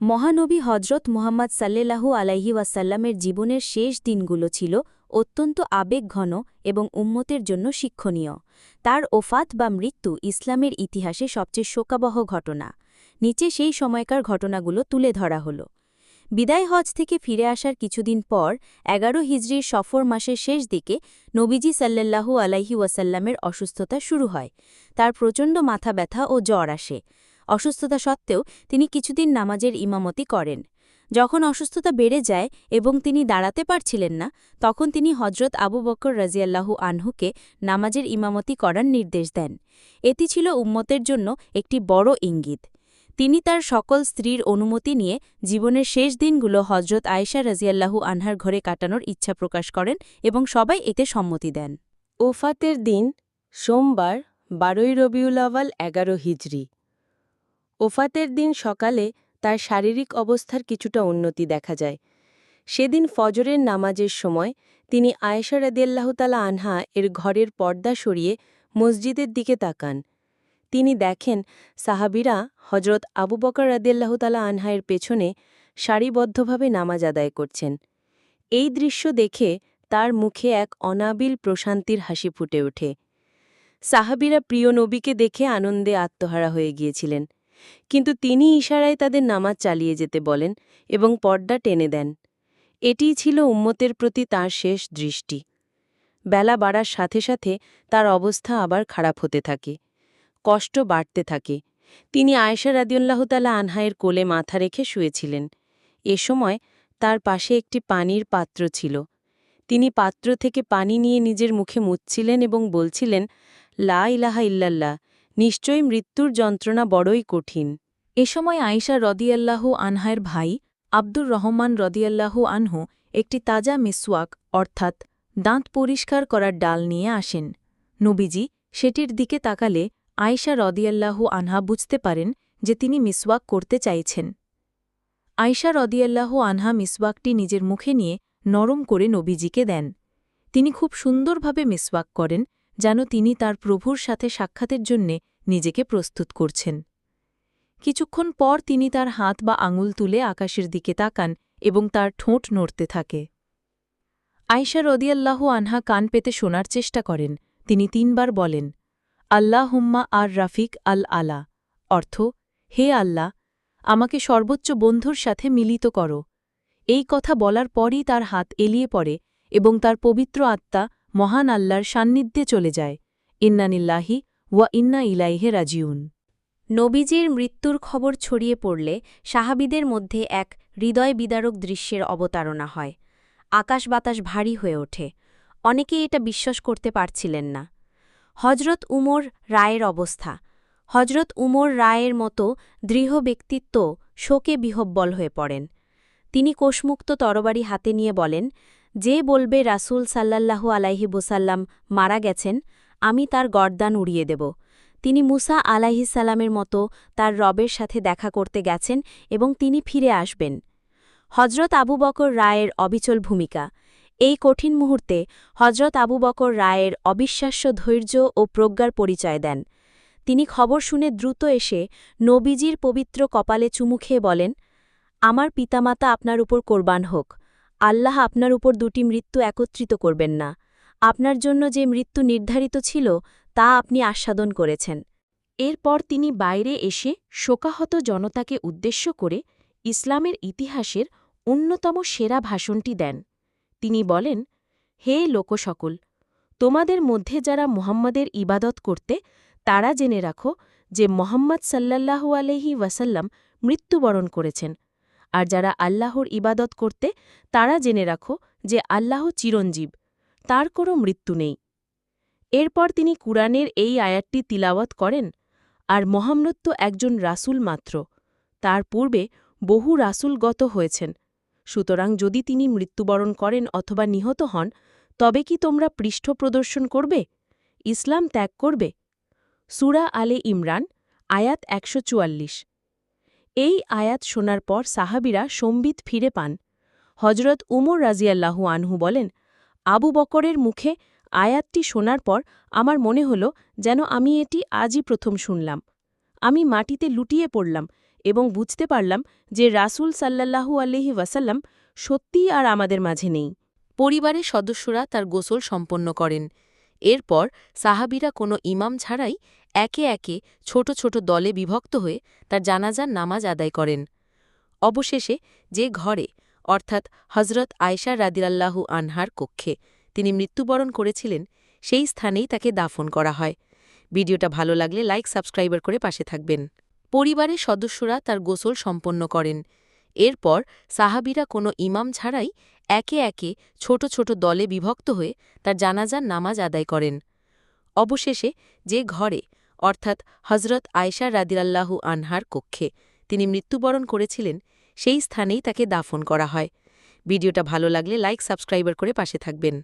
মহানবী হজরত মুহাম্মদ সাল্লেলাহু আলাইহি ওয়াসাল্লামের জীবনের শেষ দিনগুলো ছিল অত্যন্ত আবেগঘন এবং উম্মতের জন্য শিক্ষণীয়। তার ওফাত বা মৃত্যু ইসলামের ইতিহাসে সবচেয়ে শোকাবহ ঘটনা। নিচে সেই সময়কার ঘটনাগুলো তুলে ধরা হল। বিদায় হজ থেকে ফিরে আসার কিছুদিন পর, এগারো হিজরির সফর মাসের শেষ দিকে নবীজি সাল্লাল্লাহু আলাইহি ওয়াসাল্লামের অসুস্থতা শুরু হয়। তার প্রচণ্ড মাথা ব্যথা ও জ্বর আসে। অসুস্থতা সত্ত্বেও তিনি কিছুদিন নামাজের ইমামতি করেন। যখন অসুস্থতা বেড়ে যায় এবং তিনি দাঁড়াতে পারছিলেন না, তখন তিনি হজরত আবু বকর রাজিয়াল্লাহু আনহুকে নামাজের ইমামতি করার নির্দেশ দেন। এটি ছিল উম্মতের জন্য একটি বড় ইঙ্গিত। তিনি তার সকল স্ত্রীর অনুমতি নিয়ে জীবনের শেষ দিনগুলো হজরত আয়েশা রাজিয়াল্লাহু আনহার ঘরে কাটানোর ইচ্ছা প্রকাশ করেন এবং সবাই এতে সম্মতি দেন। ওফাতের দিন সোমবার বারোই রবিউল আওয়াল এগারো হিজরি। ওফাতের দিন সকালে তার শারীরিক অবস্থার কিছুটা উন্নতি দেখা যায়। সেদিন ফজরের নামাজের সময় তিনি আয়েশা রাদিয়াল্লাহতালা আনহা এর ঘরের পর্দা সরিয়ে মসজিদের দিকে তাকান। তিনি দেখেন সাহাবিরা হজরত আবু বকর রাদিয়াল্লাহতালা আনহা এর পেছনে সারিবদ্ধভাবে নামাজ আদায় করছেন। এই দৃশ্য দেখে তার মুখে এক অনাবিল প্রশান্তির হাসি ফুটে ওঠে। সাহাবিরা প্রিয় নবীকে দেখে আনন্দে আত্মহারা হয়ে গিয়েছিলেন। কিন্তু তিনি ইশারায় তাদের নামাজ চালিয়ে যেতে বলেন এবং পর্দা টেনে দেন। এটিই ছিল উম্মতের প্রতি তার শেষ দৃষ্টি। বেলা বাড়ার সাথে সাথে তার অবস্থা আবার খারাপ হতে থাকে, কষ্ট বাড়তে থাকে। তিনি আয়েশা রাদিউল্লাহতালা আনহায়ের কোলে মাথা রেখে শুয়েছিলেন। এ সময় তার পাশে একটি পানির পাত্র ছিল। তিনি পাত্র থেকে পানি নিয়ে নিজের মুখে মুচ্ছিলেন এবং বলছিলেন, লা ইলাহা ইল্লাল্লাহ। নিশ্চয়ই মৃত্যুর যন্ত্রণা বড়ই কঠিন। এ সময় আয়েশা রদিয়াল্লাহু আনহায়ের ভাই আব্দুর রহমান রদিয়াল্লাহু আনহু একটি তাজা মিসওয়াক, অর্থাৎ দাঁত পরিষ্কার করার ডাল নিয়ে আসেন। নবীজি সেটির দিকে তাকালে আয়েশা রদিয়াল্লাহু আনহা বুঝতে পারেন যে তিনি মিসওয়াক করতে চাইছেন। আয়েশা রদিয়াল্লাহু আনহা মিসওয়াকটি নিজের মুখে নিয়ে নরম করে নবীজিকে দেন। তিনি খুব সুন্দরভাবে মিসওয়াক করেন, যেন তিনি তার প্রভুর সাথে সাক্ষাতের জন্যে নিজেকে প্রস্তুত করছেন। কিছুক্ষণ পর তিনি তার হাত বা আঙুল তুলে আকাশের দিকে তাকান এবং তার ঠোঁট নড়তে থাকে। আয়সা রদিয়াল্লাহু আনহা কান পেতে শোনার চেষ্টা করেন। তিনি তিনবার বলেন আল্লাহ হুম্মা আর রাফিক আল আলা। অর্থ, হে আল্লাহ, আমাকে সর্বোচ্চ বন্ধুর সাথে মিলিত করো। এই কথা বলার পরই তার হাত এলিয়ে পড়ে এবং তার পবিত্র আত্মা মহান আল্লাহর সান্নিধ্যে চলে যায়। ইন্নানিল্লাহি ওয়া ইন্না ইলাইহে রাজিউন। নবীজির মৃত্যুর খবর ছড়িয়ে পড়লে সাহাবিদের মধ্যে এক হৃদয় বিদারক দৃশ্যের অবতারণা হয়। আকাশ বাতাস ভারী হয়ে ওঠে। অনেকে এটা বিশ্বাস করতে পারছিলেন না। হজরত উমর রায়ের অবস্থা। হজরত উমর রায়ের মতো দৃঢ় ব্যক্তিত্ব শোকে বিহব্বল হয়ে পড়েন। তিনি কোষমুক্ত তরবারি হাতে নিয়ে বলেন, যে বলবে রাসুল সাল্লাল্লাহু আলাইহি বোসাল্লাম মারা গেছেন আমি তার গর্দান উড়িয়ে দেব। তিনি মুসা আলাইহিসাল্লামের মতো তার রবের সাথে দেখা করতে গেছেন এবং তিনি ফিরে আসবেন। হজরত আবু বকর রায়ের অবিচল ভূমিকা। এই কঠিন মুহূর্তে হজরত আবু বকর রায়ের অবিশ্বাস্য ধৈর্য ও প্রজ্ঞার পরিচয় দেন। তিনি খবর শুনে দ্রুত এসে নবীজির পবিত্র কপালে চুমু খেয়ে বলেন, আমার পিতামাতা আপনার উপর কোরবান হোক। আল্লাহ আপনার উপর দুটি মৃত্যু একত্রিত করবেন না। আপনার জন্য যে মৃত্যু নির্ধারিত ছিল, তা আপনি আস্বাদন করেছেন। এরপর তিনি বাইরে এসে শোকাহত জনতাকে উদ্দেশ্য করে ইসলামের ইতিহাসের অন্যতম সেরা ভাষণটি দেন। তিনি বলেন, হে লোকসকল, তোমাদের মধ্যে যারা মুহাম্মদের ইবাদত করতে, তারা জেনে রাখো যে মোহাম্মদ সাল্লাল্লাহু আলহি ওয়াসাল্লাম মৃত্যুবরণ করেছেন। আর যারা আল্লাহর ইবাদত করতে, তারা জেনে রাখো যে আল্লাহ চিরঞ্জীব। তার কোনো মৃত্যু নেই। এরপর তিনি কুরআনের এই আয়াতটি তিলাওয়াত করেন, আর মোহাম্মদ একজন রাসুল মাত্র। তার পূর্বে বহু রাসুলগত হয়েছেন। সুতরাং যদি তিনি মৃত্যুবরণ করেন অথবা নিহত হন, তবে কি তোমরা পৃষ্ঠ প্রদর্শন করবে? ইসলাম ত্যাগ করবে? সুরা আলে ইমরান, আয়াত একশো চুয়াল্লিশ। এই আয়াত শোনার পর সাহাবিরা সম্বিত ফিরে পান। হজরত উমর রাজিয়াল্লাহু আনহু বলেন আবু বকরের মুখে আয়াতটি শোনার পর আমার মনে হল যেন আমি এটি আজই প্রথম শুনলাম। আমি মাটিতে লুটিয়ে পড়লাম এবং বুঝতে পারলাম যে রাসূল সাল্লাল্লাহু আলহি ওয়াসাল্লাম সত্যিই আর আমাদের মাঝে নেই। পরিবারের সদস্যরা তার গোসল সম্পন্ন করেন। এরপর সাহাবিরা কোনো ইমাম ছাড়াই একে একে ছোট ছোট দলে বিভক্ত হয়ে তার জানাজার নামাজ আদায় করেন। অবশেষে যে ঘরে অর্থাৎ হজরত আয়সা রাদিরাল্লাহু আনহার কক্ষে। তিনি মৃত্যুবরণ করেছিলেন, সেই স্থানেই তাকে দাফন করা হয়। ভিডিওটা ভালো লাগলে লাইক, সাবস্ক্রাইবার করে পাশে থাকবেন। পরিবারের সদস্যরা তার গোসল সম্পন্ন করেন। এরপর সাহাবিরা কোনো ইমাম ছাড়াই একে একে ছোট ছোট দলে বিভক্ত হয়ে তার জানাজার নামাজ আদায় করেন। অবশেষে যে ঘরে, অর্থাৎ হজরত আয়সা রাদিরাল্লাহু আনহার কক্ষে, তিনি মৃত্যুবরণ করেছিলেন সেই স্থানেই তাকে দাফন করা হয়। ভিডিওটা ভালো লাগলে লাইক সাবস্ক্রাইবার করে পাশে থাকবেন।